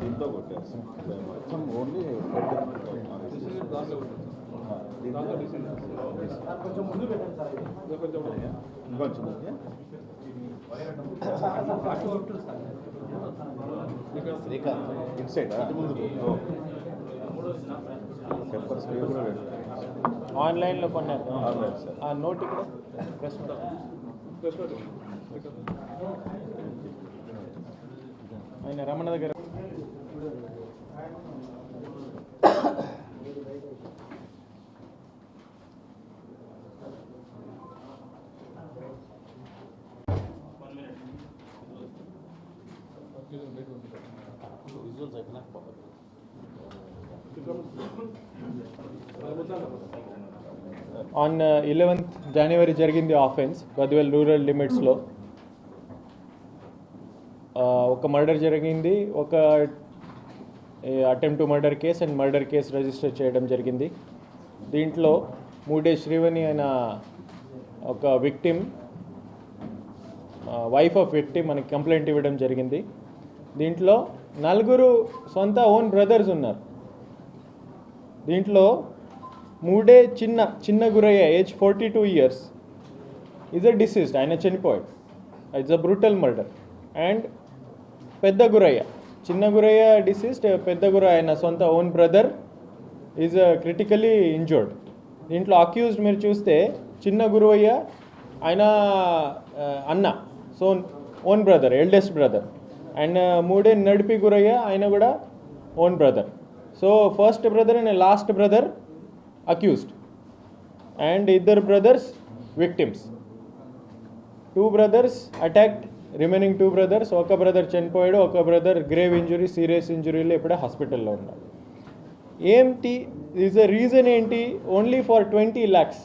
దీంతో కొట్టేస్తాం మొత్తం ఓన్లీ ఇంకొంచెం ఉంది. శ్రీకాంత్ ఇటు సైడ్ కూడా ఆన్లైన్లో కొన్నారు ఆన్లైన్ సార్ ఆ నోట్ ఇక్కడ ప్రెస్ ఆయన రమణ దగ్గర ఆన్ ఇలెవెన్త్ జనవరి జరిగింది ఆఫెన్స్ గద్వేల్ రూరల్ లిమిట్స్లో ఒక మర్డర్ జరిగింది ఒక attempt to murder case and murder case register చేయడం జరిగింది. దీంట్లో మూడే శ్రీవని అయిన ఒక విక్టిమ్ వైఫ్ ఆఫ్ విక్టిమ్ మనకి కంప్లైంట్ ఇవ్వడం జరిగింది. దీంట్లో నలుగురు సొంత ఓన్ బ్రదర్స్ ఉన్నారు. దీంట్లో మూడే చిన్న చిన్న Gurayya age forty two years is a deceased ఆయన చనిపోయాడు. It's a brutal murder and పెద్ద గురయ్య. చిన్న గురయ్య డిసీజ్డ్ పెద్ద గురయ్య ఆయన సొంత own brother is critically injured దీంట్లో అక్యూజ్డ్ మీరు చూస్తే చిన్న గురువయ్య ఆయన uh, అన్న so own brother eldest brother and Mude నడిపి గురయ్య ఆయన కూడా own brother so first brother and last brother accused and ఇద్దరు brothers victims two brothers attacked remaining two brothers ఒక బ్రదర్ చనిపోయాడు ఒక బ్రదర్ గ్రేవ్ ఇంజురీ సీరియస్ ఇంజురీలో ఇప్పుడే హాస్పిటల్లో ఉన్నాడు ఏంటి? ఈజ్ అ రీజన్ ఏంటి? Only for twenty lakhs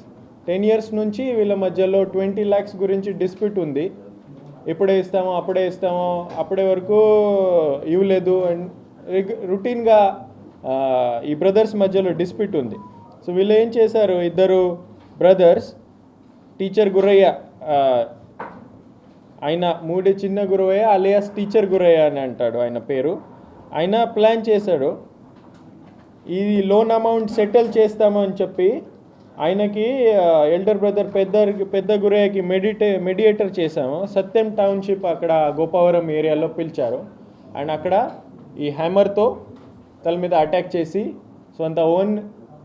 ten years నుంచి వీళ్ళ మధ్యలో ట్వంటీ ల్యాక్స్ గురించి డిస్ప్యూట్ ఉంది. ఇప్పుడే ఇస్తామో అప్పుడే ఇస్తామో అప్పుడే వరకు ఇవ్వలేదు. అండ్ రుటీన్గా ఈ బ్రదర్స్ మధ్యలో డిస్ప్యూట్ ఉంది. సో వీళ్ళు ఏం చేశారు? ఇద్దరు బ్రదర్స్ టీచర్ గురయ్య ఆయన మూడే చిన్న గురవయ్య అలియాస్ టీచర్ గురయ్య అని అంటాడు ఆయన పేరు. ఆయన ప్లాన్ చేశాడు ఈ లోన్ అమౌంట్ సెటిల్ చేస్తామని చెప్పి ఆయనకి ఎల్డర్ బ్రదర్ పెద్ద పెద్ద గురయ్యకి మెడిటే మెడియేటర్ చేశాము. సత్యం టౌన్షిప్ అక్కడ గోపవరం ఏరియాలో పిలిచారు. అండ్ అక్కడ ఈ హ్యామర్తో తల మీద అటాక్ చేసి సొంత ఓన్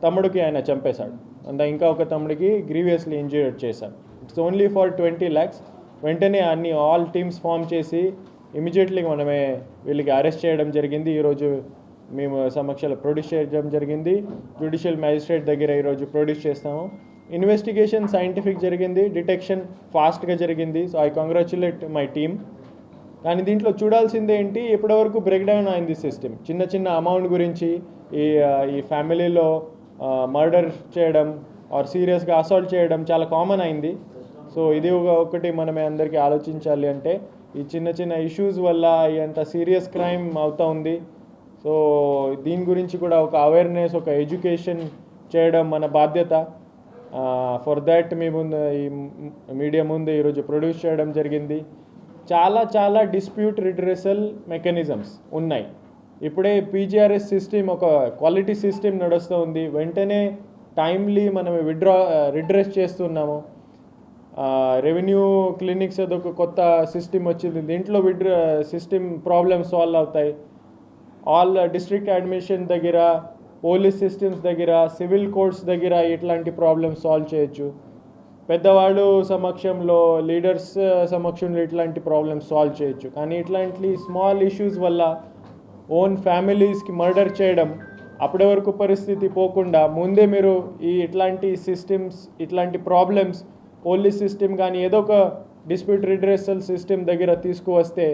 తమ్ముడికి ఆయన చంపేశాడు. అంత ఇంకా ఒక తమ్ముడికి గ్రీవియస్లీ ఇంజూర్డ్ చేశాడు. It's only for twenty lakhs వెంటనే అన్ని ఆల్ టీమ్స్ ఫామ్ చేసి ఇమీడియట్లీ మనమే వీళ్ళకి అరెస్ట్ చేయడం జరిగింది. ఈరోజు మేము సమక్షంలో ప్రొడ్యూస్ చేయడం జరిగింది. జ్యుడిషియల్ మ్యాజిస్ట్రేట్ దగ్గర ఈరోజు ప్రొడ్యూస్ చేస్తాము. ఇన్వెస్టిగేషన్ సైంటిఫిక్ జరిగింది. డిటెక్షన్ ఫాస్ట్గా జరిగింది. So I congratulate my team కానీ దీంట్లో చూడాల్సింది ఏంటి ఇప్పటివరకు బ్రేక్ డౌన్ అయింది సిస్టమ్. చిన్న చిన్న అమౌంట్ గురించి ఈ ఈ ఫ్యామిలీలో మర్డర్ చేయడం ఆర్ సీరియస్గా అసాల్ట్ చేయడం చాలా కామన్ అయింది. సో ఇది ఒకటి మనమే అందరికీ ఆలోచించాలి అంటే ఈ చిన్న చిన్న ఇష్యూస్ వల్ల అంత సీరియస్ క్రైమ్ అవుతూ ఉంది. సో దీని గురించి కూడా ఒక అవేర్నెస్ ఒక ఎడ్యుకేషన్ చేయడం మన బాధ్యత. ఫర్ దాట్ మీ ముందు ఈ మీడియా ముందు ఈరోజు ప్రొడ్యూస్ చేయడం జరిగింది. చాలా చాలా డిస్ప్యూట్ రిడ్రెసల్ మెకానిజమ్స్ ఉన్నాయి. ఇప్పుడే పీజీఆర్ఎస్ సిస్టమ్ ఒక క్వాలిటీ సిస్టమ్ నడుస్తూ ఉంది వెంటనే టైమ్లీ మనం విడ్రా రిడ్రెస్ uh, చేస్తున్నాము. రెవెన్యూ క్లినిక్స్ అదొక కొత్త సిస్టమ్ వచ్చింది. దీంట్లో విడ్ర సిస్టమ్ ప్రాబ్లమ్స్ సాల్వ్ అవుతాయి. ఆల్ డిస్ట్రిక్ట్ అడ్మినిస్ట్రేషన్ దగ్గర పోలీస్ సిస్టమ్స్ దగ్గర సివిల్ కోర్ట్స్ దగ్గర ఇట్లాంటి ప్రాబ్లమ్స్ సాల్వ్ చేయొచ్చు. పెద్దవాళ్ళు సమక్షంలో లీడర్స్ సమక్షంలో ఇట్లాంటి ప్రాబ్లమ్స్ సాల్వ్ చేయొచ్చు. కానీ ఇట్లాంటి స్మాల్ ఇష్యూస్ వల్ల ఓన్ ఫ్యామిలీస్కి మర్డర్ చేయడం అప్పటి వరకు పరిస్థితి పోకుండా ముందే మీరు ఈ ఇట్లాంటి సిస్టమ్స్ ఇట్లాంటి ప్రాబ్లమ్స్ పోలీస్ సిస్టమ్ కానీ ఏదో ఒక డిస్ప్యూట్ రిడ్రెసల్ సిస్టమ్ దగ్గర తీసుకువస్తే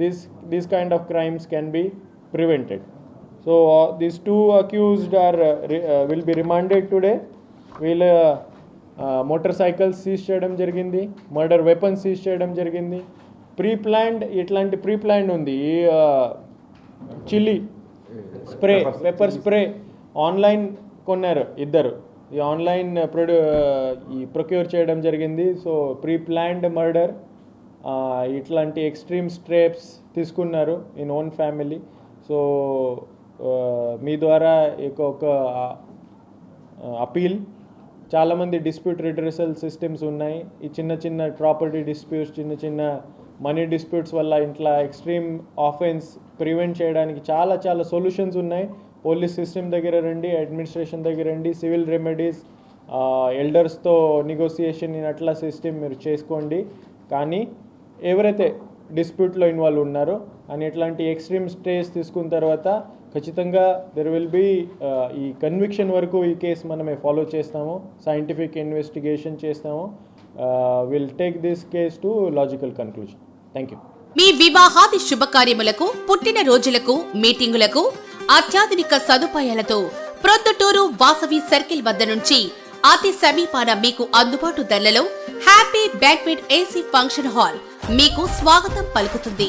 this this kind of crimes can be prevented so this two accused are will be remanded today వీళ్ళ మోటార్ సైకిల్స్ సీజ్ చేయడం జరిగింది మర్డర్ వెపన్స్ సీజ్ చేయడం జరిగింది. ప్రీ ప్లాన్డ్ ఇట్లాంటి ప్రీ ప్లాన్డ్ ఉంది. ఈ chilli spray pepper spray online కొన్నారు ఇద్దరు. ఈ ఆన్లైన్ ప్రొడ్యూ ఈ ప్రొక్యూర్ చేయడం జరిగింది. సో ప్రీ ప్లాన్డ్ మర్డర్ ఇట్లాంటి ఎక్స్ట్రీమ్ స్ట్రేప్స్ తీసుకున్నారు ఇన్ ఓన్ ఫ్యామిలీ. సో మీ ద్వారా ఒక అపీల్ చాలామంది డిస్ప్యూట్ రిడ్రెసల్ సిస్టమ్స్ ఉన్నాయి. ఈ చిన్న చిన్న ప్రాపర్టీ డిస్ప్యూట్స్ చిన్న చిన్న మనీ డిస్ప్యూట్స్ వల్ల ఇంట్లో ఎక్స్ట్రీమ్ ఆఫెన్స్ ప్రివెంట్ చేయడానికి చాలా చాలా సొల్యూషన్స్ ఉన్నాయి. పోలీస్ సిస్టమ్ దగ్గర రండి అడ్మినిస్ట్రేషన్ దగ్గర రండి సివిల్ రెమెడీస్ ఎల్డర్స్తో నెగోసియేషన్ అట్లా సిస్టమ్ మీరు చేసుకోండి. కానీ ఎవరైతే డిస్ప్యూట్లో ఇన్వాల్వ్ ఉన్నారో అని ఇట్లాంటి ఎక్స్ట్రీమ్ స్టేజ్ తీసుకున్న తర్వాత ఖచ్చితంగా దెర్ విల్ బి ఈ కన్విక్షన్ వరకు ఈ కేసు మనమే ఫాలో చేస్తాము సైంటిఫిక్ ఇన్వెస్టిగేషన్ చేస్తాము. Will take this case to logical conclusion thank you మీ వివాహాది శుభకార్యములకు పుట్టిన రోజులకు మీటింగులకు అత్యాధునిక సదుపాయాలతో ప్రొద్దుటూరు వాసవి సర్కిల్ వద్ద నుంచి అతి సమీపాన మీకు అందుబాటు ధరలలో happy banquet AC function hall మీకు స్వాగతం పలుకుతుంది.